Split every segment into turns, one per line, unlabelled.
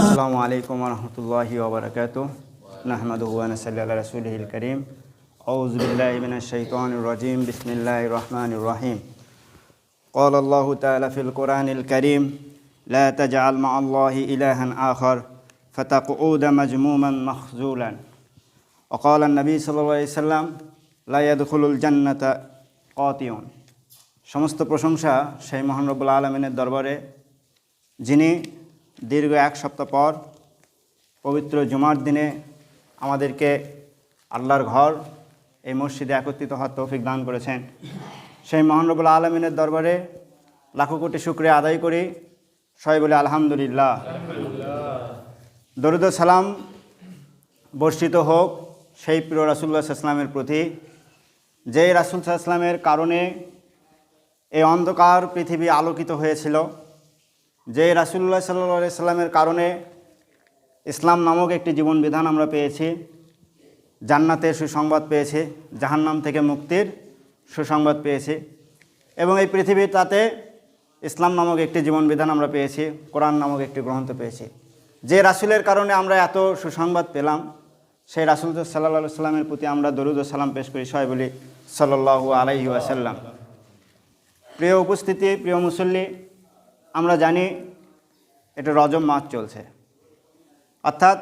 আসসালামু আলাইকুম রহমতুল্লাহি ওবরাকাতু নাহমাদুহু ওয়া নাসাল্লি আলা রাসূলিহিল কারীম আউযু বিল্লাহি মিনাশ শাইতানির রাজীম বিসমিল্লাহির রহমানির রহিম قال الله تعالى في القرآن الكريم لا تجعل مع الله إلها آخر فتقعود مجموما مخزولا وقال النبي صلى الله عليه وسلم لا يدخل الجنة قاطع সমস্ত প্রশংসা সেই মহান রব্বুল আলমিনের দরবারে, যিনি দীর্ঘ এক সপ্তাহ পর পবিত্র জুমার দিনে আমাদেরকে আল্লাহর ঘর, এই মসজিদে একত্রিত হওয়ার তৌফিক দান করেছেন। সেই মহানরবুল আলমিনের দরবারে লাখো কোটি শুক্রিয়া আদায় করি। সবাই বলে আলহামদুলিল্লাহ। দরুদ সালাম বর্ষিত হোক সেই প্রিয় রাসুল্লাহ ইসলামের প্রতি। যে রাসুল ইসলামের কারণে এই অন্ধকার পৃথিবী আলোকিত হয়েছিল, যে রাসুল্লাহ সাল্লা সাল্লামের কারণে ইসলাম নামক একটি জীবন বিধান আমরা পেয়েছি, জান্নাতের সুসংবাদ পেয়েছি, জাহান্নাম থেকে মুক্তির সুসংবাদ পেয়েছি এবং এই পৃথিবীর তাতে ইসলাম নামক একটি জীবন বিধান আমরা পেয়েছি, কোরআন নামক একটি গ্রন্থ পেয়েছি। যে রাসুলের কারণে আমরা এত সুসংবাদ পেলাম, সেই রাসুল সাল্লা সাল্লামের প্রতি আমরা দরুদ সালাম পেশ করি, সবাই বলি সাল্লাহু আলাইহি আসাল্লাম প্রিয় উপস্থিতি, প্রিয় মুসল্লি, আমরা জানি এটা রজব মাস চলছে। অর্থাৎ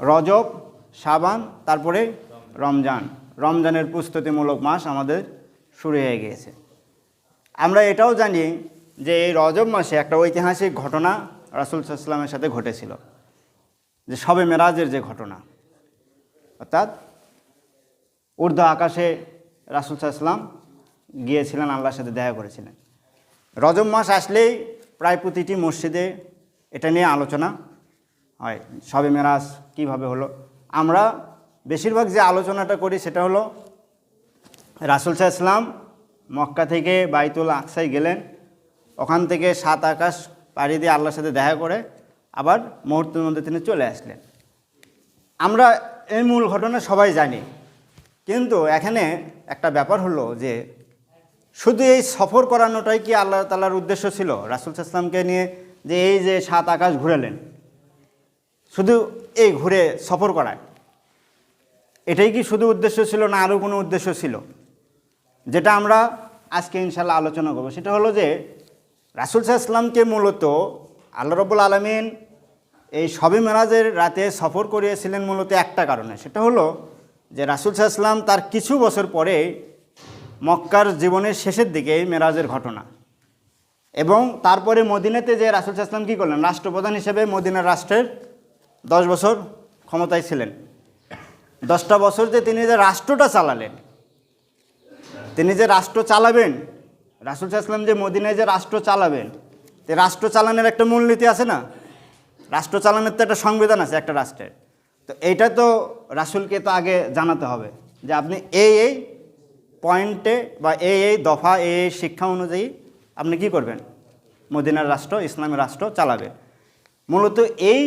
রজব সাবান তারপরে রমজান। রমজানের প্রস্তুতিমূলক মাস আমাদের শুরু হয়ে গিয়েছে। আমরা এটাও জানি যে এই রজব মাসে একটা ঐতিহাসিক ঘটনা রাসুল সাল্লামের সাথে ঘটেছিল। যে সবে মেরাজের যে ঘটনা। অর্থাৎ ঊর্ধ্ব আকাশে রাসুল সাল্লাম গিয়েছিলেন, আল্লাহর সাথে দেখা করেছিলেন। রজব মাস আসলেই প্রায় প্রতিটি মসজিদে এটা নিয়ে আলোচনা হয়, সবে মেরাজ কীভাবে হলো। আমরা বেশিরভাগ যে আলোচনাটা করি সেটা হলো, রাসুল ইসলাম মক্কা থেকে বাইতুল আকসাই গেলেন, ওখান থেকে সাত আকাশ পাড়ি দিয়ে আল্লাহর সাথে দেখা করে আবার মুহূর্তের মধ্যে তিনি চলে আসলেন। আমরা এই মূল ঘটনা সবাই জানি, কিন্তু এখানে একটা ব্যাপার হলো যে শুধু এই সফর করানোটাই কি আল্লাহ তালার উদ্দেশ্য ছিল? রাসুল ইসলামকে নিয়ে যে এই যে সাত আকাশ ঘুরালেন, শুধু এই ঘুরে সফর করায়। এটাই কি শুধু উদ্দেশ্য ছিল না আরও কোনো উদ্দেশ্য ছিল? যেটা আমরা আজকে ইনশাল্লাহ আলোচনা করব। সেটা হলো যে রাসুল ইসলামকে মূলত আল্লাহ রবুল আলমিন এই সবে মেরাজের রাতে সফর করিয়েছিলেন মূলত একটা কারণে। সেটা হলো যে রাসুল ইসলাম তার কিছু বছর পরে মক্কার জীবনের শেষের দিকে এই মেরাজের ঘটনা। এবং তারপরে মদিনাতে যে রাসুল ইসলাম কী করলেন? রাষ্ট্রপ্রধান হিসেবে মদিনার রাষ্ট্রের দশ বছর ক্ষমতায় ছিলেন। দশটা বছর যে তিনি যে রাষ্ট্রটা চালালেন, তিনি যে রাষ্ট্র চালাবেন, রাসুল ইসলাম যে মদিনায় যে রাষ্ট্র চালাবেন তে রাষ্ট্র চালানোর একটা মূলনীতি আছে না? রাষ্ট্র চালানোর তো একটা সংবিধান আছে একটা রাষ্ট্রের। তো এইটা তো রাসুলকে তো আগে জানাতে হবে যে আপনি এই এই পয়েন্টে বা এই এই দফা এই এই শিক্ষা অনুযায়ী আপনি কি করবেন? মদিনার রাষ্ট্র, ইসলামের রাষ্ট্র চালাবে। মূলত এই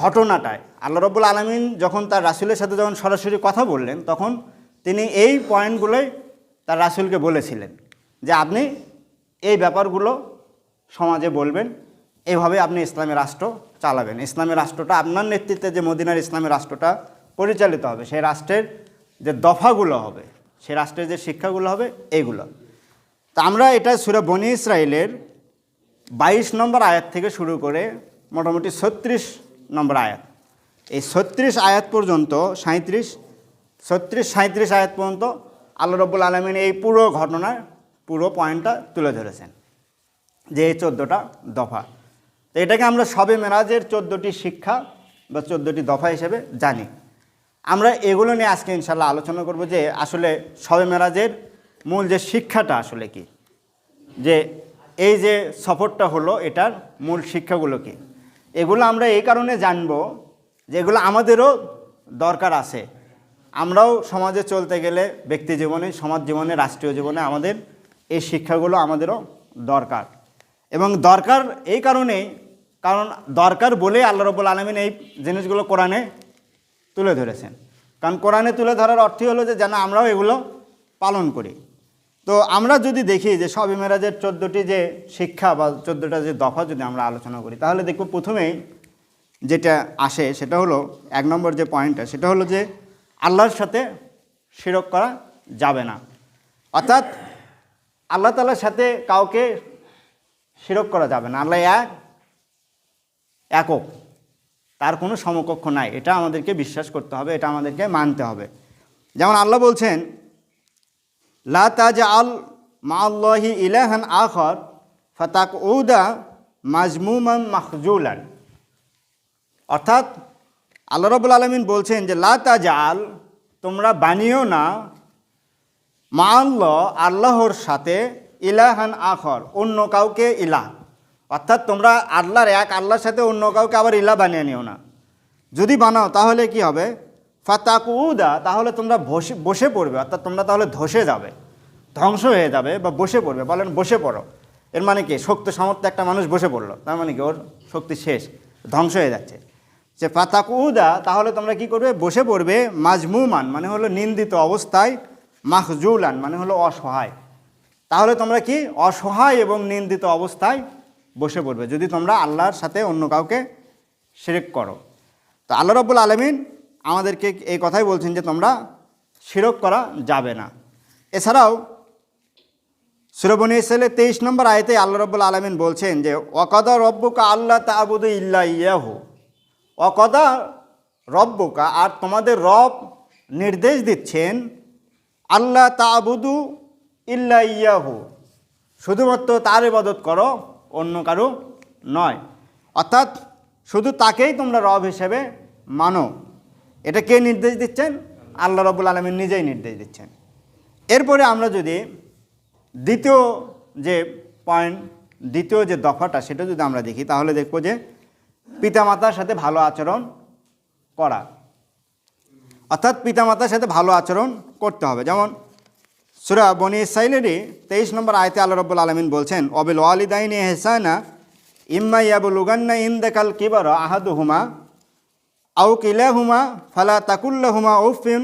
ঘটনাটায় আল্লাহ রব্বুল আলমিন যখন তার রাসুলের সাথে যখন সরাসরি কথা বললেন, তখন তিনি এই পয়েন্টগুলোই তার রাসুলকে বলেছিলেন যে, আপনি এই ব্যাপারগুলো সমাজে বলবেন এইভাবে আপনি ইসলামের রাষ্ট্র চালাবেন। ইসলামের রাষ্ট্রটা, আপনার নেতৃত্বে যে মদিনার ইসলামের রাষ্ট্রটা পরিচালিত হবে, সেই রাষ্ট্রের যে দফাগুলো হবে সেই রাষ্ট্রের যে শিক্ষাগুলো হবে এইগুলো তা আমরা এটা সুরা বনি ইসরায়েলের বাইশ নম্বর আয়াত থেকে শুরু করে মোটামুটি ছত্রিশ নম্বর আয়াত। এই ছত্রিশ আয়াত পর্যন্ত সাঁত্রিশ ছত্রিশ সাঁত্রিশ আয়াত পর্যন্ত আল্লাহ রব্বুল আলমিন এই পুরো ঘটনার পুরো পয়েন্টটা তুলে ধরেছেন, যে এই চোদ্দোটা দফা। তো এটাকে আমরা সবে মেরাজের চোদ্দোটি শিক্ষা বা চোদ্দোটি দফা হিসেবে জানি। আমরা এগুলো নিয়ে আজকে ইনশাল্লাহ আলোচনা করব যে আসলে সবে মেরাজের মূল যে শিক্ষাটা আসলে কি? যে এই যে সফরটা হলো এটার মূল শিক্ষাগুলো কি? এগুলো আমরা এই কারণে জানব যে এগুলো আমাদেরও দরকার আছে। আমরাও সমাজে চলতে গেলে ব্যক্তি জীবনে, সমাজ জীবনে, রাষ্ট্রীয় জীবনে আমাদের এই শিক্ষাগুলো আমাদেরও দরকার। এবং দরকার এই কারণেই, কারণ দরকার বলে আল্লাহ রব্বুল আলমিন এই জিনিসগুলো কোরআনে তুলে ধরেছেন। কারণ কোরআনে তুলে ধরার অর্থই হলো যে যেন আমরাও এগুলো পালন করি। তো আমরা যদি দেখি যে সব মেরাজের চোদ্দোটি যে শিক্ষা বা চোদ্দোটা যে দফা যদি আমরা আলোচনা করি, তাহলে দেখব প্রথমেই যেটা আসে সেটা হলো, এক নম্বর যে পয়েন্টটা, সেটা হলো যে আল্লাহর সাথে শিরক করা যাবে না। অর্থাৎ আল্লাহ তালার সাথে কাউকে শিরক করা যাবে না। আল্লাহ এক, একক। তার কোনো সমকক্ষ নাই। এটা আমাদেরকে বিশ্বাস করতে হবে, এটা আমাদেরকে মানতে হবে। যেমন আল্লাহ বলছেন, লা তাজ আল মাল্লাহি ইলাহান আখর ফাতাক উদা মাজমুমান মাহজুলান অর্থাৎ আল্লাহ রবুল আলমিন বলছেন যে, লা তাজ আল তোমরা বানিও না মা আল্লাহ আল্লাহর সাথে ইলাহান আখর, অন্য কাউকে ইলাহ। অর্থাৎ তোমরা আল্লাহর এক, আল্লাহর সাথে অন্য কাউকে আবার ইলা বানিয়ে নিও না। যদি বানাও, তাহলে কি হবে? ফাতাকুদা, তাহলে তোমরা বসে বসে পড়বে। অর্থাৎ তোমরা তাহলে ধসে যাবে, ধ্বংস হয়ে যাবে বা বসে পড়বে। বলেন বসে পড়ো। এর মানে কি? শক্তি সামর্থ্য একটা মানুষ বসে পড়ল। তার মানে কি? ওর শক্তি শেষ, ধ্বংস হয়ে যাচ্ছে। যে ফাতাকুদা, তাহলে তোমরা কি করবে? বসে পড়বে মাজমুমান মানে হলো নিন্দিত অবস্থায় মাহজুলান মানে হলো অসহায়। তাহলে তোমরা কি? অসহায় এবং নিন্দিত অবস্থায় বসে পড়বে। যদি তোমরা আল্লাহর সাথে অন্য কাউকে শিরিক করো। তো আল্লাহ রব্বুল আলমিন আমাদেরকে এই কথাই বলছেন যে তোমরা শিরক করা যাবে না। এছাড়াও সুরবনী ইসলে তেইশ নম্বর আয়তে আল্লাহ রব্বুল আলমিন বলছেন যে অকদা রব্বুকা আল্লাহ তাবুদু ইল্লা ইয়াহু। অকদা রব্বুকা আর তোমাদের রব নির্দেশ দিচ্ছেন আল্লাহ তাবুদু ইল্লা ইয়াহু। শুধুমাত্র তার ইবাদত করো অন্য কারও নয়। অর্থাৎ শুধু তাকেই তোমরা রব হিসেবে মানো। এটা কে নির্দেশ দিচ্ছেন? আল্লাহ রবুল আলমীর নিজেই নির্দেশ দিচ্ছেন। এরপরে আমরা যদি দ্বিতীয় যে পয়েন্ট দ্বিতীয় যে দফাটা, সেটা যদি আমরা দেখি, তাহলে দেখব যে পিতামাতার সাথে ভালো আচরণ করা। অর্থাৎ পিতামাতার সাথে ভালো আচরণ করতে হবে। যেমন সুরা বনি ইসাইলেরই তেইশ নম্বর আয়তে আল্লাহ রব্বুল আলমিন বলছেন, অবিল ওয়ালিদাইনি হেসানা ইম্মা ইয়াবুলুগান্না ইন্দাকাল কিবার আহাদু হুমা আউ কিলা হুমা ফালা তাকুল্লা হুমা উফিন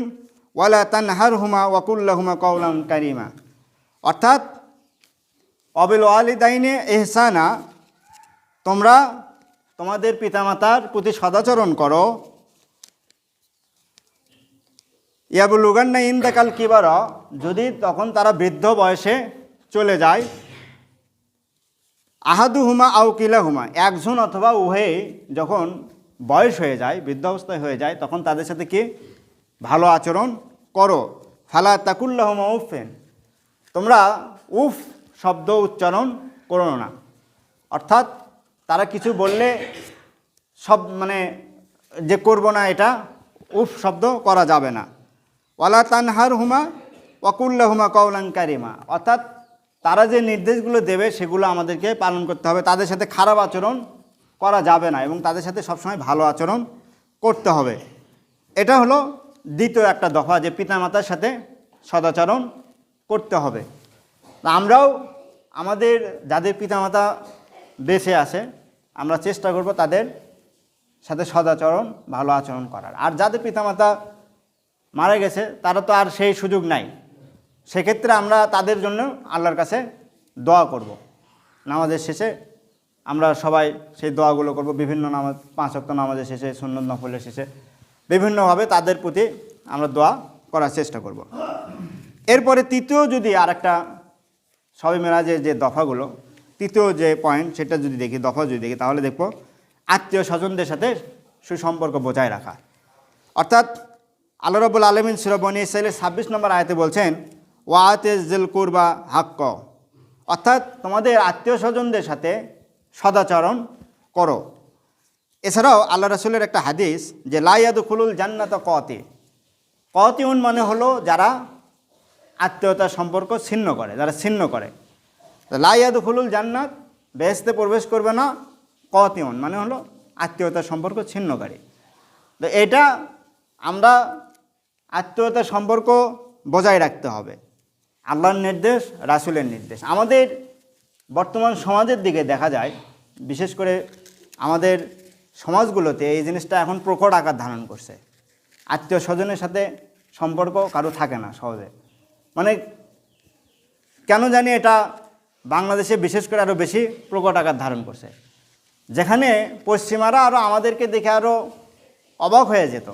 ওয়ালা তানহার হুমা ওয়াকুল্লা হুমা কৌলাম কারিমা। অর্থাৎ, অবিল ওয়ালিদাইনে এহসানা তোমরা তোমাদের পিতামাতার প্রতি সদাচরণ করো ইয়াবুলুগান্না ইন্দাকাল কিবার, যদি তখন তারা বৃদ্ধ বয়সে চলে যায় আহাদু হুমা আউ কিলা হুমা একজন অথবা উভয়ে যখন বয়স হয়ে যায়, বৃদ্ধ অবস্থায় হয়ে যায়, তখন তাদের সাথে কি? ভালো আচরণ করো। ফালা তাকুল্লাহ হুমা উফেন তোমরা উফ শব্দ উচ্চারণ করো না। অর্থাৎ তারা কিছু বললে সব মানে যে করব না এটা, উফ শব্দ করা যাবে না। ওয়ালা তানহার হুমা ওয়াকুল্লা হুমা কৌলান কারিমা। অর্থাৎ তারা যে নির্দেশগুলো দেবে, সেগুলো আমাদেরকে পালন করতে হবে। তাদের সাথে খারাপ আচরণ করা যাবে না এবং তাদের সাথে সবসময় ভালো আচরণ করতে হবে। এটা হলো দ্বিতীয় একটা দফা যে পিতামাতার সাথে সদাচরণ করতে হবে। আমরাও আমাদের যাদের পিতামাতা বেঁচে আছে, আমরা চেষ্টা করব তাদের সাথে সদাচরণ, ভালো আচরণ করার। আর যাদের পিতামাতা মারা গেছে, তারা তো আর সেই সুযোগ নাই সেক্ষেত্রে আমরা তাদের জন্য আল্লাহর কাছে দোয়া করব। নামাজের শেষে আমরা সবাই সেই দোয়াগুলো করব বিভিন্ন নামাজ, পাঁচ অক্ট নামাজের শেষে, সুন্নত নফলের শেষে বিভিন্নভাবে তাদের প্রতি আমরা দোয়া করার চেষ্টা করব। এরপরে তৃতীয় যদি আর একটা সবে মেরাজের যে দফাগুলো, তৃতীয় যে পয়েন্ট সেটা যদি দেখি, দফা যদি দেখি, তাহলে দেখব আত্মীয় স্বজনদের সাথে সুসম্পর্ক বজায় রাখা অর্থাৎ আল্লাহ রবুল আলমিন সুরবনী ইসাইলের ছাব্বিশ নম্বর আয়তে বলছেন ওয়াতে জিল কুরবা হাক্ক। অর্থাৎ তোমাদের আত্মীয় স্বজনদের সাথে সদাচরণ করো। এছাড়াও আল্লাহ রসুলের একটা হাদিস যে লাইয়াদু খুলুল জান্নাত কতে। কতিউন মানে হলো যারা আত্মীয়তার সম্পর্ক ছিন্ন করে, যারা ছিন্ন করে। লাইয়াদু খুলুল জান্নাত বেহেস্তে প্রবেশ করবে না, কতিউন মানে হলো আত্মীয়তার সম্পর্ক ছিন্নকারী তো এটা আমরা আত্মীয়তার সম্পর্ক বজায় রাখতে হবে। আল্লাহর নির্দেশ, রাসুলের নির্দেশ। আমাদের বর্তমান সমাজের দিকে দেখা যায়, বিশেষ করে আমাদের সমাজগুলোতে এই জিনিসটা এখন প্রকট আকার ধারণ করছে। আত্মীয় স্বজনের সাথে সম্পর্ক কারও থাকে না সহজে। মানে কেন জানি এটা বাংলাদেশে বিশেষ করে আরও বেশি প্রকট আকার ধারণ করছে। যেখানে পশ্চিমারা আরও আমাদেরকে দেখে আরও অবাক হয়ে যেত।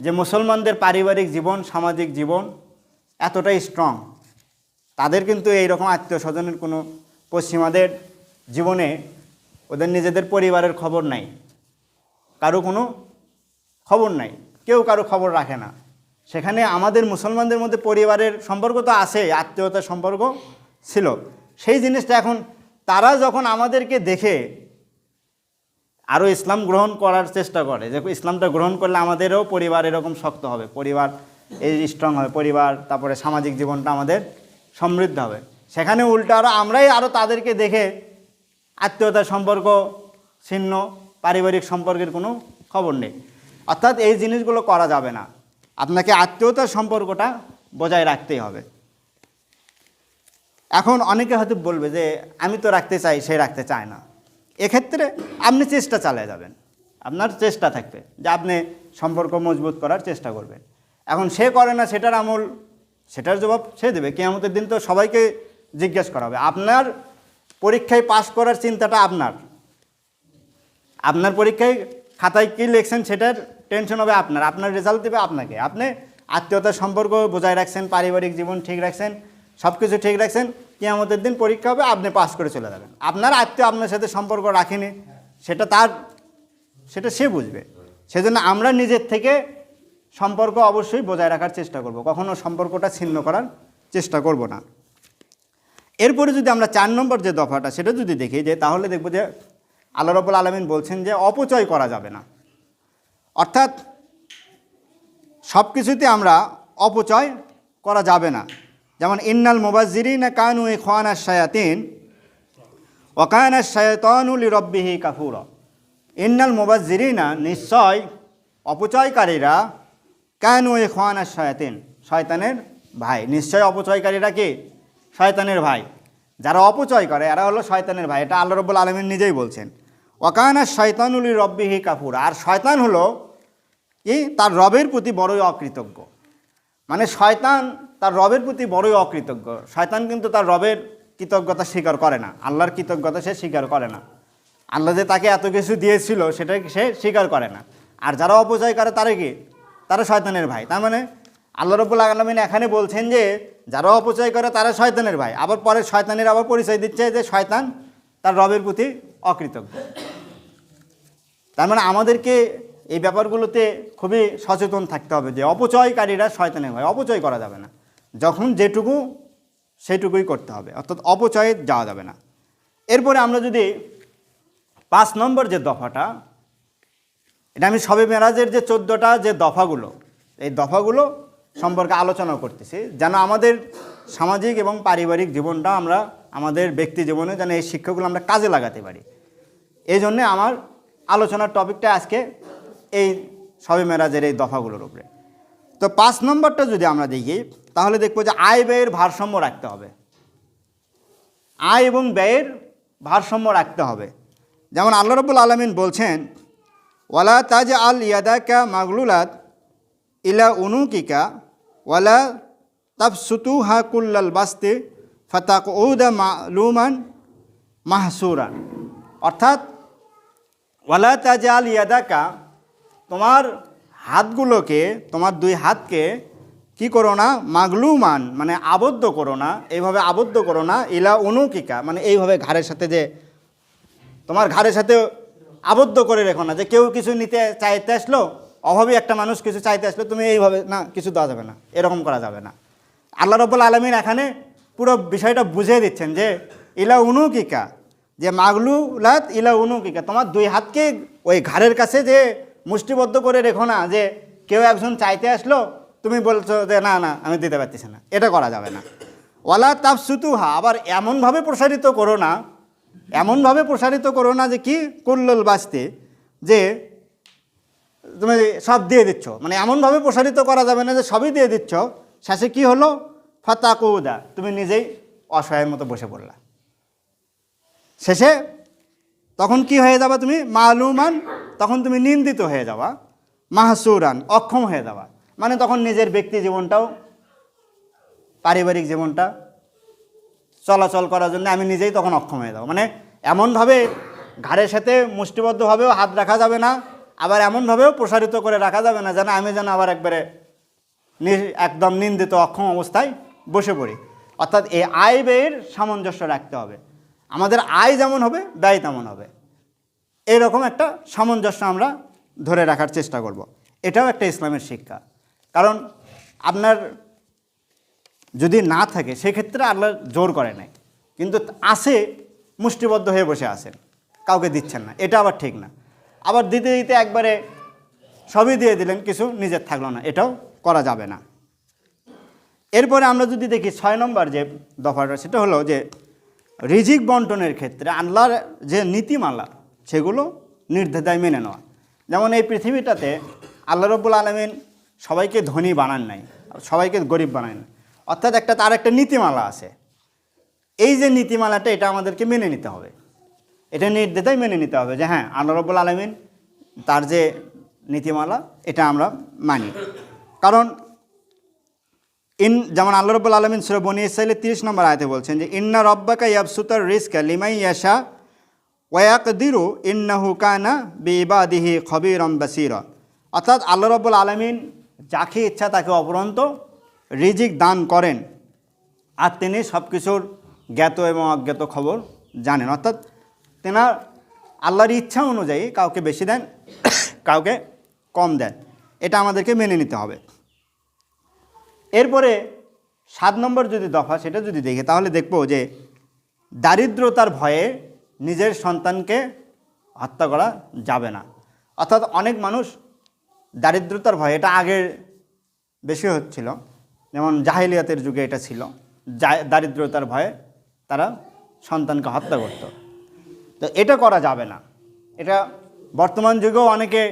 যে মুসলমানদের পারিবারিক জীবন, সামাজিক জীবন এতটাই স্ট্রং তাদের কিন্তু এই রকম আত্মীয় স্বজনের কোনো পশ্চিমাদের জীবনে ওদের নিজেদের পরিবারের খবর নাই। কারও কোনো খবর নাই, কেউ কারও খবর রাখে না। সেখানে আমাদের মুসলমানদের মধ্যে পরিবারের সম্পর্ক তো আছে, আত্মীয়তার সম্পর্ক ছিল। সেই জিনিসটা এখন তারা যখন আমাদেরকে দেখে আরও ইসলাম গ্রহণ করার চেষ্টা করে। যে ইসলামটা গ্রহণ করলে আমাদেরও পরিবার এরকম শক্ত হবে। পরিবার এই স্ট্রং হবে, পরিবার, তারপরে সামাজিক জীবনটা আমাদের সমৃদ্ধ হবে। সেখানে উল্টো আরও আমরাই আরও তাদেরকে দেখে আত্মীয়তার সম্পর্ক ছিন্ন, পারিবারিক সম্পর্কের কোনো খবর নেই। অর্থাৎ এই জিনিসগুলো করা যাবে না। আপনাকে আত্মীয়তার সম্পর্কটা বজায় রাখতেই হবে। এখন অনেকে হয়তো বলবে যে, আমি তো রাখতে চাই, সে রাখতে চায় না। এক্ষেত্রে আপনি চেষ্টা চালিয়ে যাবেন। আপনার চেষ্টা থাকবে যে আপনি সম্পর্ক মজবুত করার চেষ্টা করবেন। এখন সে করে না, সেটার আমল, সেটার জবাব সে দেবে। কেয়ামতের দিন তো সবাইকে জিজ্ঞেস করা হবে, আপনার পরীক্ষায় পাশ করার চিন্তাটা আপনার? আপনার পরীক্ষায় খাতায় কী লিখছেন সেটার টেনশন হবে আপনার। আপনার রেজাল্ট দেবে আপনাকে। আপনি আত্মীয়তার সম্পর্ক বজায় রাখছেন, পারিবারিক জীবন ঠিক রাখছেন সব কিছু ঠিক রাখছেন। কেয়ামতের দিন পরীক্ষা হবে, আপনি পাস করে চলে যাবেন। আপনার আত্মীয় আপনার সাথে সম্পর্ক রাখেনি, সেটা তার, সেটা সে বুঝবে। সেজন্য আমরা নিজের থেকে সম্পর্ক অবশ্যই বজায় রাখার চেষ্টা করব। কখনো সম্পর্কটা ছিন্ন করার চেষ্টা করব না। এরপরে যদি আমরা চার নম্বর যে দফাটা, সেটা যদি দেখি যে, তাহলে দেখব যে আল্লাহ রবুল আলমিন বলছেন যে, অপচয় করা যাবে না। অর্থাৎ সব কিছুতে আমরা অপচয় করা যাবে না। যেমন, ইন্নাল মুবাজ্জিরিনা কানু এ খোয়ানা শায়াতিন ওকায়না শায়তানুল রব্বিহি কাফুর। ইন্নাল মুবাজ্জিরিনা নিশ্চয় অপচয়কারীরা কানু এ খোয়ানা শায়াতিন, শয়তানের ভাই। নিশ্চয় অপচয়কারীরা কি? শয়তানের ভাই। যারা অপচয় করে, এরা হলো শয়তানের ভাই। এটা আল্লাহ রব্বুল আলমিন নিজেই বলছেন। ওকায়না শয়তানুল রব্বিহি কাফুর। আর শয়তান হলো কি? তার রবের প্রতি বড়ই অকৃতজ্ঞ। মানে শয়তান তার রবের প্রতি বড়ই অকৃতজ্ঞ। শয়তান কিন্তু তার রবের কৃতজ্ঞতা স্বীকার করে না। আল্লাহর কৃতজ্ঞতা সে স্বীকার করে না। আল্লাহ যে তাকে এত কিছু দিয়েছিল, সেটা সে স্বীকার করে না। আর যারা অপচয় করে, তারা কি? তারা শয়তানের ভাই। তার মানে আল্লাহ রব্বুল আলমিন এখানে বলছেন যে, যারা অপচয় করে, তারা শয়তানের ভাই। আবার পরে শয়তানের আবার পরিচয় দিচ্ছে যে, শয়তান তার রবের প্রতি অকৃতজ্ঞ। তার মানে আমাদেরকে এই ব্যাপারগুলোতে খুবই সচেতন থাকতে হবে যে, অপচয়কারীরা শয়তানের ভাই। অপচয় করা যাবে না। যখন যেটুকু সেটুকুই করতে হবে, অর্থাৎ অপচয়ে যাওয়া যাবে না। এরপরে আমরা যদি পাঁচ নম্বর যে দফাটা, এটা আমি সবে মেরাজের যে চোদ্দোটা যে দফাগুলো, এই দফাগুলো সম্পর্কে আলোচনা করতেছি, যেন আমাদের সামাজিক এবং পারিবারিক জীবনটা আমরা, আমাদের ব্যক্তি জীবনে যেন এই শিক্ষাগুলো আমরা কাজে লাগাতে পারি। এই জন্যে আমার আলোচনার টপিকটা আজকে এই সবে মেরাজের এই দফাগুলোর উপরে। তো পাঁচ নম্বরটা যদি আমরা দেখি তাহলে দেখব যে আয় ব্যয়ের ভারসাম্য রাখতে হবে। আয় এবং ব্যয়ের ভারসাম্য রাখতে হবে। যেমন আল্লাহ রবুল আলমিন বলছেন, ওয়ালা তাজ আল ইয়াদাকা মাগলুলাত ইলা উনুকিকা, ওয়ালা তাফসুতু হাকুল্লাল বাস্তে ফাতাক ওদা মালুমান মাহসুরান অর্থাৎ, ওয়ালা তাজাল ইয়াদাকা, তোমার হাতগুলোকে, তোমার দুই হাতকে কি করো না? মাগলুমান মানে আবদ্ধ করো না, এইভাবে আবদ্ধ করো না, ইলা অনুকিকা মানে এইভাবে ঘাড়ের সাথে যে, তোমার ঘাড়ের সাথে আবদ্ধ করে রেখো না, যে কেউ কিছু নিতে চাইতে আসলো, অভাবী একটা মানুষ কিছু চাইতে আসলো, তুমি এইভাবে, না, কিছু দেওয়া যাবে না, এরকম করা যাবে না। আল্লাহ রব্বুল আলমিন এখানে পুরো বিষয়টা বুঝিয়ে দিচ্ছেন যে, ইলা উনুকিকা, যে মাগলুলাত ইলা উনুকিকা, তোমার দুই হাতকে ওই ঘাড়ের কাছে যে মুষ্টিবদ্ধ করে রেখো না, যে কেউ একজন চাইতে আসলো তুমি বলছো যে, না না, আমি দিতে পারতেছি না। এটা করা যাবে না। ওয়ালা তাপ সুতুহা আবার এমনভাবে প্রসারিত করো না, এমনভাবে প্রসারিত করো না যে কি? কুল্লল বাঁচতে যে তুমি সব দিয়ে দিচ্ছ। মানে এমনভাবে প্রসারিত করা যাবে না যে সবই দিয়ে দিচ্ছ। শেষে কি হলো? ফাতা কৌদা তুমি নিজেই অসহায়ের মতো বসে পড়লা। শেষে তখন কি হয়ে যাবা তুমি? মালুমান, তখন তুমি নিন্দিত হয়ে যাওয়া মাহসুরান, অক্ষম হয়ে যাওয়া মানে তখন নিজের ব্যক্তি জীবনটাও, পারিবারিক জীবনটা চলাচল করার জন্য আমি নিজেই তখন অক্ষম হয়ে যাব। মানে এমনভাবে ঘাড়ের সাথে মুষ্টিবদ্ধভাবেও হাত রাখা যাবে না, আবার এমনভাবেও প্রসারিত করে রাখা যাবে না যেন আমি যেন আবার একবারে একদম নিন্দিত, অক্ষম অবস্থায় বসে পড়ি। অর্থাৎ এই আয় ব্যয়ের সামঞ্জস্য রাখতে হবে। আমাদের আয় যেমন হবে, ব্যয় তেমন হবে। এরকম একটা সামঞ্জস্য আমরা ধরে রাখার চেষ্টা করব। এটাও একটা ইসলামের শিক্ষা। কারণ আপনার যদি না থাকে, সেক্ষেত্রে আল্লাহ জোর করে নাই। কিন্তু আসে মুষ্টিবদ্ধ হয়ে বসে আছেন। কাউকে দিচ্ছেন না। এটা আবার ঠিক না। আবার দিতে দিতে একবারে সবই দিয়ে দিলেন, কিছু নিজের থাকল না। এটাও করা যাবে না। এরপরে আমরা যদি দেখি, ছয় নম্বর যে দফাটা, সেটা হলো যে রিজিক বন্টনের ক্ষেত্রে আল্লাহর যে নীতিমালা, সেগুলো নির্দ্বিধায় মেনে নেওয়া। যেমন এই পৃথিবীটাতে আল্লাহ রব্বুল আলমিন সবাইকে ধনী বানান নাই, সবাইকে গরিব বানায় না অর্থাৎ একটা তার একটা নীতিমালা আছে। এই যে নীতিমালাটা, এটা আমাদেরকে মেনে নিতে হবে। এটা নির্দ্বিধায় মেনে নিতে হবে যে হ্যাঁ আল্লাহ আলমিন তার যে নীতিমালা, এটা আমরা মানি। কারণ, ইন, যেমন আল্লাহ রব্বুল আলমিন সুর বনি ইসরাইলের তিরিশ নম্বর আয়তে বলছেন যে, ইন্না রব্বাকা ইয়াবসুতার রিস্কা লিমাই ইয়াশা ওয়াক দিরু ইন্নাহু কানা বিবাদিহি খবিরম বাসির। অর্থাৎ আল্লাহ রব্বুল আলমিন যাকে ইচ্ছা তাকে অপরন্ত রিজিক দান করেন। আর তিনি সব কিছুর জ্ঞাত এবং অজ্ঞাত খবর জানেন। অর্থাৎ তেনার আল্লাহর ইচ্ছা অনুযায়ী কাউকে বেশি দেন, কাউকে কম দেন। এটা আমাদেরকে মেনে নিতে হবে। এরপরে সাত নম্বর যদি দফা সেটা যদি দেখি, তাহলে দেখব যে দারিদ্রতার ভয়ে নিজের সন্তানকে হত্যা করা যাবে না। অর্থাৎ অনেক মানুষ দারিদ্রতার ভয়ে, এটা আগের বেশি হচ্ছিল। যেমন জাহিলিয়াতের যুগে এটা ছিল। দারিদ্রতার ভয়ে তারা সন্তানকে হত্যা করত। তো এটা করা যাবে না। এটা বর্তমান যুগেও অনেকে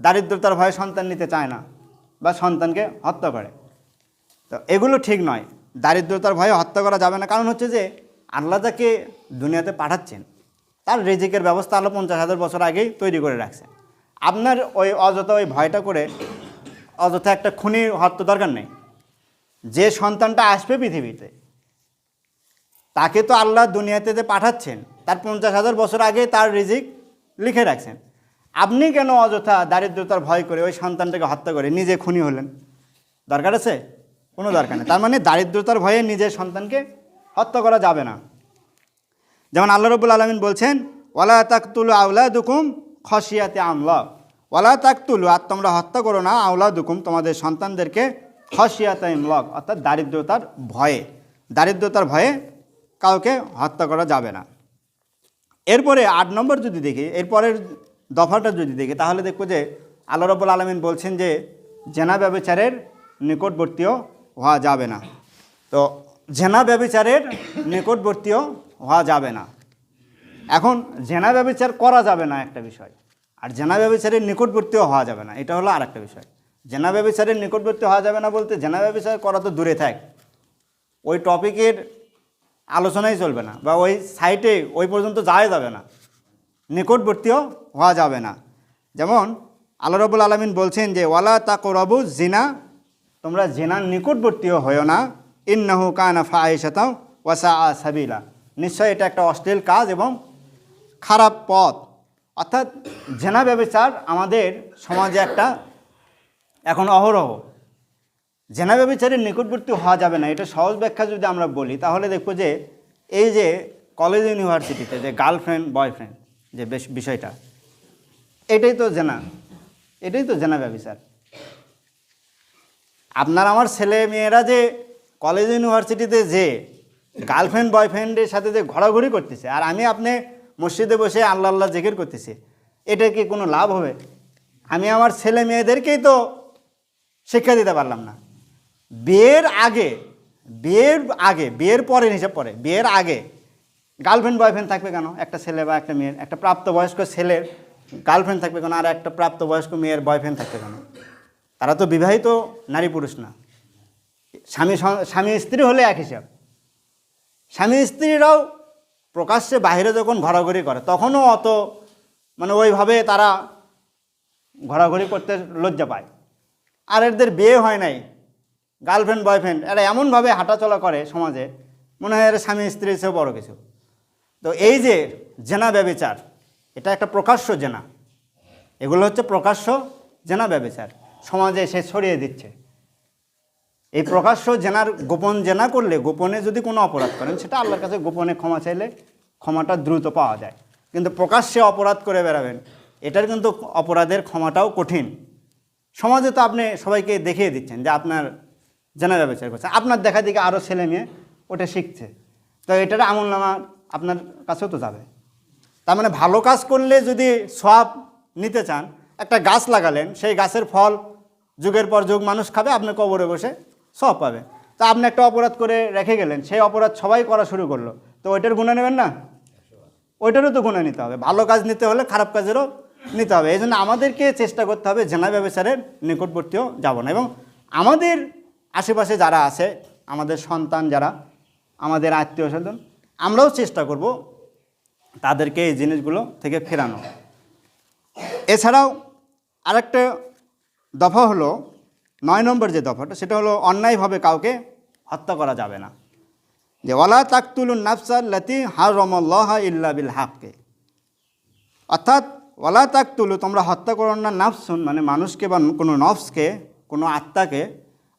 দারিদ্রতার ভয়ে সন্তান নিতে চায় না বা সন্তানকে হত্যা করে। তো এগুলো ঠিক নয়। দারিদ্রতার ভয়ে হত্যা করা যাবে না। কারণ হচ্ছে যে, আল্লাহ যাকে দুনিয়াতে পাঠাচ্ছেন, তার রেজিকের ব্যবস্থা আল্লাহ পঞ্চাশ হাজার বছর আগেই তৈরি করে রাখছে আপনার ওই অযথা ওই ভয়টা করে অযথা একটা খুনি হত্যা দরকার নেই। যে সন্তানটা আসবে পৃথিবীতে, তাকে তো আল্লাহ দুনিয়াতে যে পাঠাচ্ছেন, তার পঞ্চাশ হাজার বছর আগে তার রিজিক লিখে রাখছেন। আপনি কেন অযথা দারিদ্রতার ভয় করে ওই সন্তানটাকে হত্যা করে নিজে খুনি হলেন? দরকার আছে? কোনো দরকার নেই। তার মানে দারিদ্রতার ভয়ে নিজের সন্তানকে হত্যা করা যাবে না। যেমন আল্লাহ রবুল আলমিন বলছেন, ওয়ালা তাকতুলু আউলা দুকুম খসিয়াতে আমলা ওয়ালা তাকতুলু, আর তোমরা হত্যা করো না আওলা দুকুম তোমাদের সন্তানদেরকে খসিয়াতে ইমলক অর্থাৎ দারিদ্রতার ভয়ে। দারিদ্রতার ভয়ে কাউকে হত্যা করা যাবে না। এরপরে আট নম্বর যদি দেখি, এরপরের দফাটা যদি দেখি, তাহলে দেখব যে আল্লাহ রব্বুল আলমিন বলছেন যে জেনা ব্যবচারের নিকটবর্তীও হওয়া যাবে না। তো জেনা ব্যবচারের নিকটবর্তীও হওয়া যাবে না। এখন জেনা ব্যবচার করা যাবে না একটা বিষয়। আর জেনা ব্যবচারের নিকটবর্তীও হওয়া যাবে না। এটা হলো আর একটা বিষয়। জেনা ব্যবচারের নিকটবর্তী হওয়া যাবে না বলতে জেনা ব্যবচার করা তো দূরে থাক। ওই টপিকের আলোচনাই চলবে না বা ওই সাইটে ওই পর্যন্ত যাওয়া যাবে না। নিকটবর্তীও হওয়া যাবে না। যেমন আল্লাহ রবুল আলমিন বলছেন যে, ওয়ালা তাকরবু জিনা তোমরা জেনার নিকটবর্তীও হয়েও না। ইন্নাহু কানা ফাহিশাতাও ওয়াসা আ সাবিলা। নিশ্চয় এটা একটা অশ্লীল কাজ এবং খারাপ পথ। অর্থাৎ জেনা ব্যবচার আমাদের সমাজে একটা এখন অহরহ। জেনা ব্যবচারের নিকটবর্তী হওয়া যাবে না, এটা সহজ ব্যাখ্যা যদি আমরা বলি, তাহলে দেখব যে এই যে কলেজ ইউনিভার্সিটিতে যে গার্লফ্রেন্ড বয়ফ্রেন্ড যে বেশ বিষয়টা, এটাই তো জেনা, এটাই তো জেনা ব্যবচার। আপনার আমার ছেলে মেয়েরা যে কলেজ ইউনিভার্সিটিতে যে গার্লফ্রেন্ড বয়ফ্রেন্ডের সাথে যে ঘোরাঘুরি করতেছে, আর আমি আপনি মসজিদে বসে আল্লাহ আল্লাহ জেকের করতেছি। এটা কি কোনো লাভ হবে? আমি আমার ছেলে মেয়েদেরকেই তো শিক্ষা দিতে পারলাম না। বিয়ের আগে বিয়ের আগে, বিয়ের পরে হিসাব পরে বিয়ের আগে গার্লফ্রেন্ড বয়ফ্রেন্ড থাকবে কেন? একটা ছেলে বা একটা মেয়ের, একটা প্রাপ্তবয়স্ক ছেলের গার্লফ্রেন্ড থাকবে কেন? আর একটা প্রাপ্তবয়স্ক মেয়ের বয়ফ্রেন্ড থাকবে কেন? তারা তো বিবাহিত নারী পুরুষ না। স্বামী স্বামী স্ত্রী হলে এক হিসাব। স্বামী স্ত্রীরাও প্রকাশ্যে বাইরে যখন ঘোরাঘুরি করে, তখনও অত মানে ওইভাবে তারা ঘোরাঘুরি করতে লজ্জা পায়। আর এদের বিয়ে হয় নাই গার্লফ্রেন্ড বয়ফ্রেন্ড এরা এমনভাবে হাঁটাচলা করে সমাজে, মনে হয় এর স্বামী স্ত্রী চেয়েও বড় কিছু। তো এই যে জেনা ব্যবিচার, এটা একটা প্রকাশ্য জেনা। এগুলো হচ্ছে প্রকাশ্য জেনা ব্যবিচার। সমাজে সে ছড়িয়ে দিচ্ছে। এই প্রকাশ্য জেনার গোপন জেনা করলে গোপনে যদি কোনো অপরাধ করেন, সেটা আল্লাহর কাছে গোপনে ক্ষমা চাইলে ক্ষমাটা দ্রুত পাওয়া যায়। কিন্তু প্রকাশ্যে অপরাধ করে বেড়াবেন, এটার কিন্তু অপরাধের ক্ষমাটাও কঠিন। সমাজে তো আপনি সবাইকে দেখিয়ে দিচ্ছেন যে আপনার জেনা ব্যবচার করছে। আপনার দেখা দিকে আরও ছেলে মেয়ে ওটা শিখছে। তো এটার আমল নামা আপনার কাছেও তো যাবে। তার মানে ভালো কাজ করলে যদি সব নিতে চান, একটা গাছ লাগালেন, সেই গাছের ফল যুগের পর যুগ মানুষ খাবে, আপনি কবরে বসে সব পাবে। তা আপনি একটা অপরাধ করে রেখে গেলেন, সেই অপরাধ সবাই করা শুরু করল। তো ওইটার গুণা নেবেন না? ওইটারও তো গুণা নিতে হবে। ভালো কাজ নিতে হলে খারাপ কাজেরও নিতে হবে। এই জন্য আমাদেরকে চেষ্টা করতে হবে জেনা ব্যবসারের নিকটবর্তীও যাব না। এবং আমাদের আশেপাশে যারা আছে, আমাদের সন্তান যারা, আমাদের আত্মীয় স্বজন, আমরাও চেষ্টা করব তাদেরকে এই জিনিসগুলো থেকে ফেরানো। এছাড়াও আরেকটা দফা হলো নয় নম্বর যে দফাটা, সেটা হলো অন্যায়ভাবে কাউকে হত্যা করা যাবে না। যে ওয়ালা তাকতুলুন নাফসাল লাতি হারমল্লাহ ইল্লা বিল হাককে। অর্থাৎ ওয়ালা তাকতুলু, তোমরা হত্যা করো না নাফসুন মানে মানুষকে বা কোনো নফসকে, কোনো আত্মাকে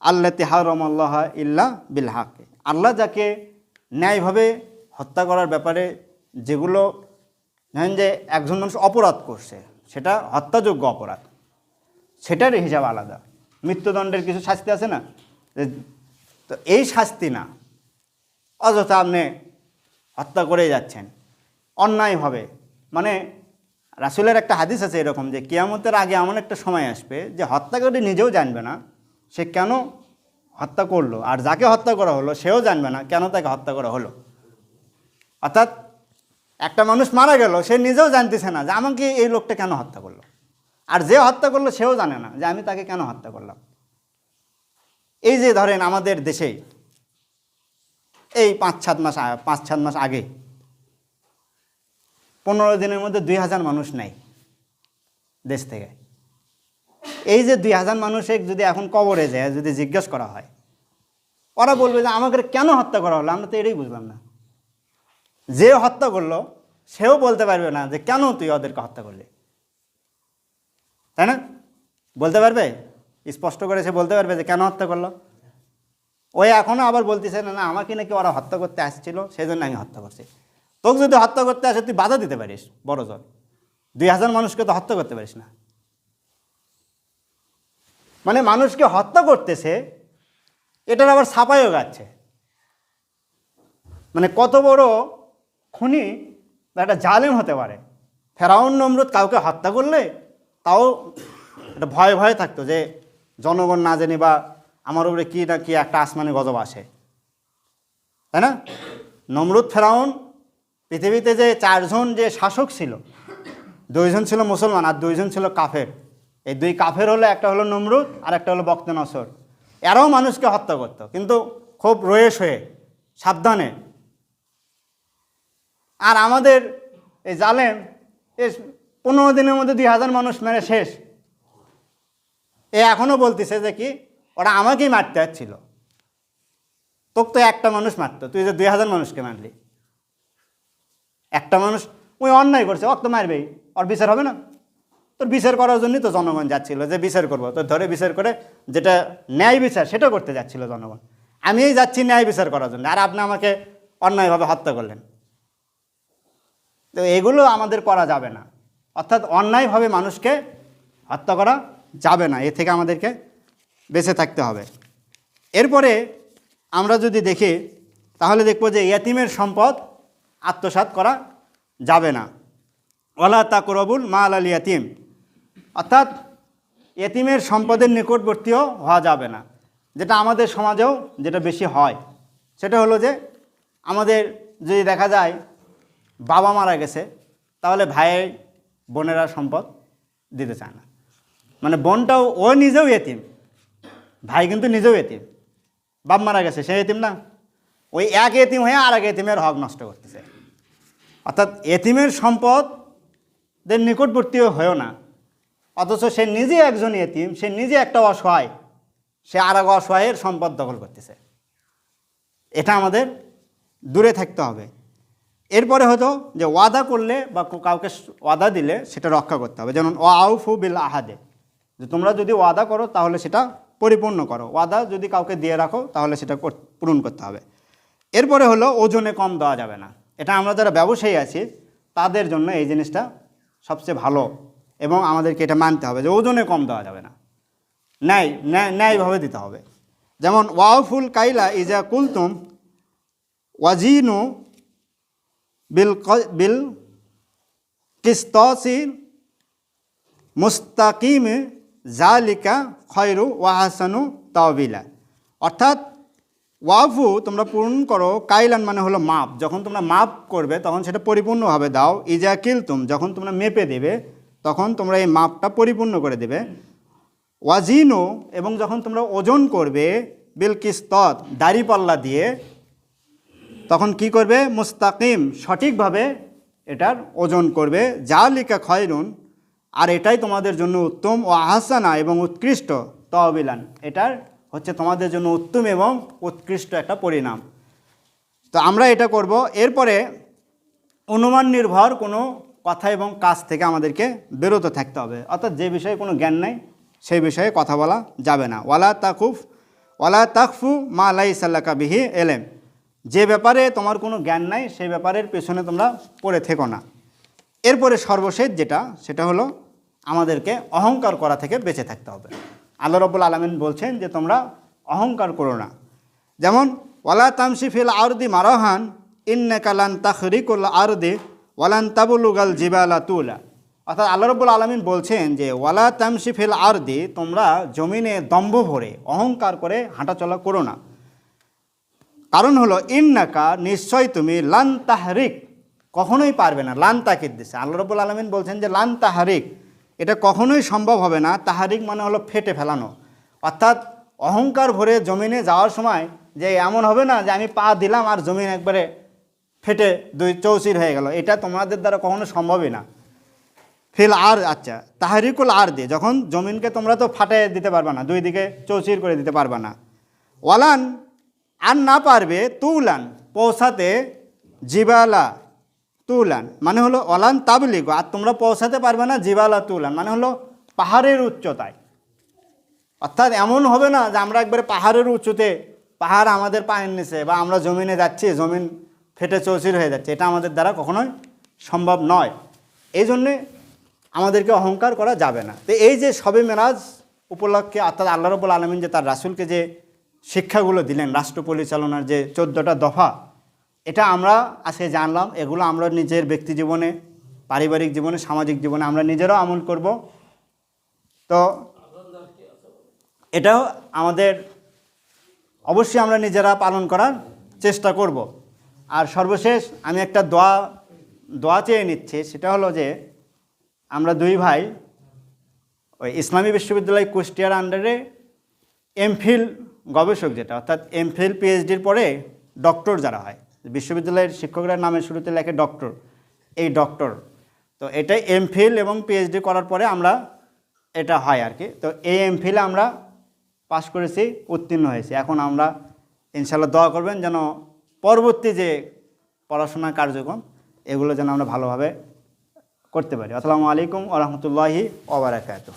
আল্লাতি হারমল্লাহ ইল্লা বিল হাককে। আল্লাহ যাকে ন্যায়ভাবে হত্যা করার ব্যাপারে যেগুলো, ধরেন যে একজন মানুষ অপরাধ করছে, সেটা হত্যাযোগ্য অপরাধ সেটার হিসাব আলাদা। মৃত্যুদণ্ডের কিছু শাস্তি আছে না? তো এই শাস্তি না। অযথা আপনি হত্যা করে যাচ্ছেন। অন্যায়ভাবে মানে রাসুলের একটা হাদিস আছে এরকম যে, কিয়ামতের আগে এমন একটা সময় আসবে যে হত্যা করে নিজেও জানবে না সে কেন হত্যা করল আর যাকে হত্যা করা হলো সেও জানবে না কেন তাকে হত্যা করা হলো। অর্থাৎ একটা মানুষ মারা গেল, সে নিজেও জানতেছে না যে আমাকে এই লোকটা কেন হত্যা করল। আর যে হত্যা করল সেও জানে না যে আমি তাকে কেন হত্যা করলাম। এই যে ধরেন আমাদের দেশে এই পাঁচ সাত মাস পাঁচ সাত মাস আগে পনেরো দিনের মধ্যে দুই হাজার মানুষ নেই দেশ থেকে। এই যে দুই হাজার মানুষে যদি এখন কবরে যায়, যদি জিজ্ঞেস করা হয়, ওরা বলবে যে আমাকে কেন হত্যা করা হলো? আমরা তো এটাই বুঝলাম না। যে হত্যা করল, সেও বলতে পারবে না যে কেন তুই ওদেরকে হত্যা করলি? তাই না? বলতে পারবে? স্পষ্ট করে সে বলতে পারবে যে কেন হত্যা করল? ওই এখনও আবার বলতেছে, না না, আমাকে নাকি ওরা হত্যা করতে আসছিল সেই জন্য আমি হত্যা করছি। তোকে যদি হত্যা করতে আসে, তুই বাধা দিতে পারিস, বড় জল দুই হাজার মানুষকে তো হত্যা করতে পারিস না। মানে মানুষকে হত্যা করতেছে, এটার আবার ছাপাইও গাচ্ছে মানে কত বড় খুনি বা একটা জালেম হতে পারে। ফেরাউন নমরুদ কাউকে হত্যা করলে তাও একটা ভয়ে ভয়ে থাকতো যে জনগণ না জানি বা আমার উপরে কী না কি একটা আসমানি গজব আসে। তাই না? নমরুদ ফেরাউন পৃথিবীতে যে চারজন যে শাসক ছিল, দুইজন ছিল মুসলমান আর দুইজন ছিল কাফের। এই দুই কাফের হলো, একটা হলো নমরুদ আর একটা হলো বক্তে নসর। এরাও মানুষকে হত্যা করতো, কিন্তু খুব রয়েস হয়ে, সাবধানে। আর আমাদের এই জালেম এ পনেরো দিনের মধ্যে দুই হাজার মানুষ মেরে শেষ। এ এখনও বলতেছে যে কি, ওরা আমাকেই মারতে যাচ্ছিল তোকে তো একটা মানুষ মারতো, তুই যে দুই হাজার মানুষকে মারলি। একটা মানুষ, ওই অন্যায় করছে অক তো মারবেই, ওর বিচার হবে না। তোর বিচার করার জন্যই তো জনগণ যাচ্ছিল, যে বিচার করব। তোর ধরে বিচার করে যেটা ন্যায় বিচার, সেটা করতে যাচ্ছিল জনগণ। আমিই যাচ্ছি ন্যায় বিচার করার জন্য, আর আপনি আমাকে অন্যায়ভাবে হত্যা করলেন। তো এগুলো আমাদের করা যাবে না। অর্থাৎ অন্যায়ভাবে মানুষকে হত্যা করা যাবে না, এ থেকে আমাদেরকে বেঁচে থাকতে হবে। এরপরে আমরা যদি দেখি, তাহলে দেখব যে ইয়াতিমের সম্পদ আত্মসাৎ করা যাবে না। ওলা তাকরবুল মাল আল ইয়াতিম। অর্থাৎ এতিমের সম্পদের নিকটবর্তীও হওয়া যাবে না, যেটা আমাদের সমাজেও যেটা বেশি হয়। সেটা হলো যে আমাদের যদি দেখা যায়, বাবা মারা গেছে, তাহলে ভাইয়ের বোনেরা সম্পদ দিতে চায় না। মানে বোনটাও, ও নিজেও এতিম। ভাই কিন্তু নিজেও এতিম। বাপ মারা গেছে, সে এতিম না। ওই এক এতিম হয়ে আর এক এতিমের হক নষ্ট করতেছে। অর্থাৎ এতিমের সম্পদের নিকটবর্তীও হয়েও না। অথচ সে নিজে একজন এতিম, সে নিজে একটা অসহায়। সে আর এক অসহায়ের সম্পদ দখল করতেছে। এটা আমাদের দূরে থাকতে হবে। এরপরে হতো যে ওয়াদা করলে বা কাউকে ওয়াদা দিলে সেটা রক্ষা করতে হবে। যেমন ও আউফু বিল আহাদে। যে তোমরা যদি ওয়াদা করো তাহলে সেটা পরিপূর্ণ করো। ওয়াদা যদি কাউকে দিয়ে রাখো তাহলে সেটা পূরণ করতে হবে। এরপরে হলো ওজনে কম দেওয়া যাবে না। এটা আমরা যারা ব্যবসায়ী আছি, তাদের জন্য এই জিনিসটা সবচেয়ে ভালো এবং আমাদেরকে এটা মানতে হবে যে ওজনে কম দেওয়া যাবে না। ন্যায় ন্যায়, ন্যায়ভাবে দিতে হবে। যেমন ওয়াউফুল কাইলা ইজা কুলতুম ওয়াজিনু বিল বিল কিস্তসির মুস্তাকিম জালিকা খয়রু ওয়াহাসানু তাওবিলা। অর্থাৎ ওয়াফু তোমরা পূরণ করো, কাইলান মানে হলো মাপ। যখন তোমরা মাপ করবে, তখন সেটা পরিপূর্ণভাবে দাও। ইজা কিলতুম, যখন তোমরা মেপে দেবে, তখন তোমরা এই মাপটা পরিপূর্ণ করে দেবে। ওয়াজিনু, এবং যখন তোমরা ওজন করবে, বিল কিস্তত দাড়িপাল্লা দিয়ে তখন কি করবে? মুস্তাকিম সঠিকভাবে এটার ওজন করবে। যা লিকা খয়রুন, আর এটাই তোমাদের জন্য উত্তম ও আহসানা এবং উৎকৃষ্ট তহবিলান। এটার হচ্ছে তোমাদের জন্য উত্তম এবং উৎকৃষ্ট একটা পরিণাম। তো আমরা এটা করব। এরপরে অনুমান নির্ভর কোনো কথা এবং কাজ থেকে আমাদেরকে বিরত থাকতে হবে। অর্থাৎ যে বিষয়ে কোনো জ্ঞান নাই, সেই বিষয়ে কথা বলা যাবে না। ওয়ালা তাকুফ, ওয়ালা তাকফু মা আলাই সাল্লাকা বিহি এলেম। যে ব্যাপারে তোমার কোনো জ্ঞান নাই সেই ব্যাপারের পেছনে তোমরা পড়ে থেকো না। এরপরে সর্বশেষ যেটা, সেটা হলো আমাদেরকে অহংকার করা থেকে বেঁচে থাকতে হবে। আল্লাহ রব্বুল আলমিন বলছেন যে, তোমরা অহংকার করো না। যেমন, ওয়ালা তামসিফিল আরদি মারহান ইন্নে কালান তাখরিকুল আরদি, ওয়ালান তাবুলুগাল জিবালা তুলা। অর্থাৎ আল্লাহ রব্বুল আলমিন বলছেন যে, ওয়ালা তামসিফিল আরদি, তোমরা জমিনে দম্ভ ভরে অহংকার করে হাঁটাচলা করো না। কারণ হলো, ইন্নাকা নিশ্চয় তুমি লান তাহারিক। কখনোই পারবে না, লান তাকিদ দিছে। আল্লাহ রবুল আলমিন বলছেন যে, লান তাহারিক। এটা কখনোই সম্ভব হবে না। তাহারিক মানে হলো ফেটে ফেলানো। অর্থাৎ অহংকার ভরে জমিনে যাওয়ার সময় যে, এমন হবে না যে, আমি পা দিলাম আর জমিন একবারে ফেটে দুই চৌচির হয়ে গেল। এটা তোমাদের দ্বারা কখনো সম্ভবই না। ফিল আর আচ্ছা তাহারিকুল আর দিয়ে, যখন জমিনকে তোমরা তো ফাটে দিতে পারবা না, দুই দিকে চৌচির করে দিতে পারবা না। ওয়ালান আর না পারবে তুলান, পৌঁছাতে জিবালা তুলান মানে হলো অলান তাবলিগ। আর তোমরা পৌঁছাতে পারবে না জিবালা তুলান মানে হলো পাহাড়ের উচ্চতায়। অর্থাৎ এমন হবে না যে আমরা একবারে পাহাড়ের উঁচুতে, পাহাড় আমাদের পায়ের নিচে বা আমরা জমিনে যাচ্ছি, জমিন ফেটে চৌচির হয়ে যাচ্ছে, এটা আমাদের দ্বারা কখনোই সম্ভব নয়। এই জন্যে আমাদেরকে অহংকার করা যাবে না। তো এই যে সবে মেরাজ উপলক্ষে, অর্থাৎ আল্লাহ রবুল আলমিন যে তার রাসুলকে যে শিক্ষাগুলো দিলেন, রাষ্ট্র পরিচালনার যে চোদ্দোটা দফা, এটা আমরা আজকে জানলাম। এগুলো আমরা নিজের ব্যক্তি জীবনে, পারিবারিক জীবনে, সামাজিক জীবনে আমরা নিজেরাও আমল করব। তো এটাও আমাদের অবশ্যই আমরা নিজেরা পালন করার চেষ্টা করব। আর সর্বশেষ আমি একটা দোয়া দোয়া চেয়ে নিচ্ছি, সেটা হলো যে আমরা দুই ভাই ওই ইসলামী বিশ্ববিদ্যালয় কুষ্টিয়ার আন্ডারে এমফিল গবেষক যেটা, অর্থাৎ এমফিল পিএইচডির পরে ডক্টর যারা হয়, বিশ্ববিদ্যালয়ের শিক্ষকরা নামের শুরুতে লেখে ডক্টর এই ডক্টর তো এটাই এমফিল এবং পিএইচডি করার পরে আমরা এটা হয় আর কি। তো এই এমফিলে আমরা পাশ করেছি, উত্তীর্ণ হয়েছি। এখন আমরা ইনশাল্লাহ দোয়া করবেন যেন পরবর্তী যে পড়াশোনার কার্যক্রম, এগুলো যেন আমরা ভালোভাবে করতে পারি। আসসালামু আলাইকুম আ রহমতুল্লাহি ওবরাকাত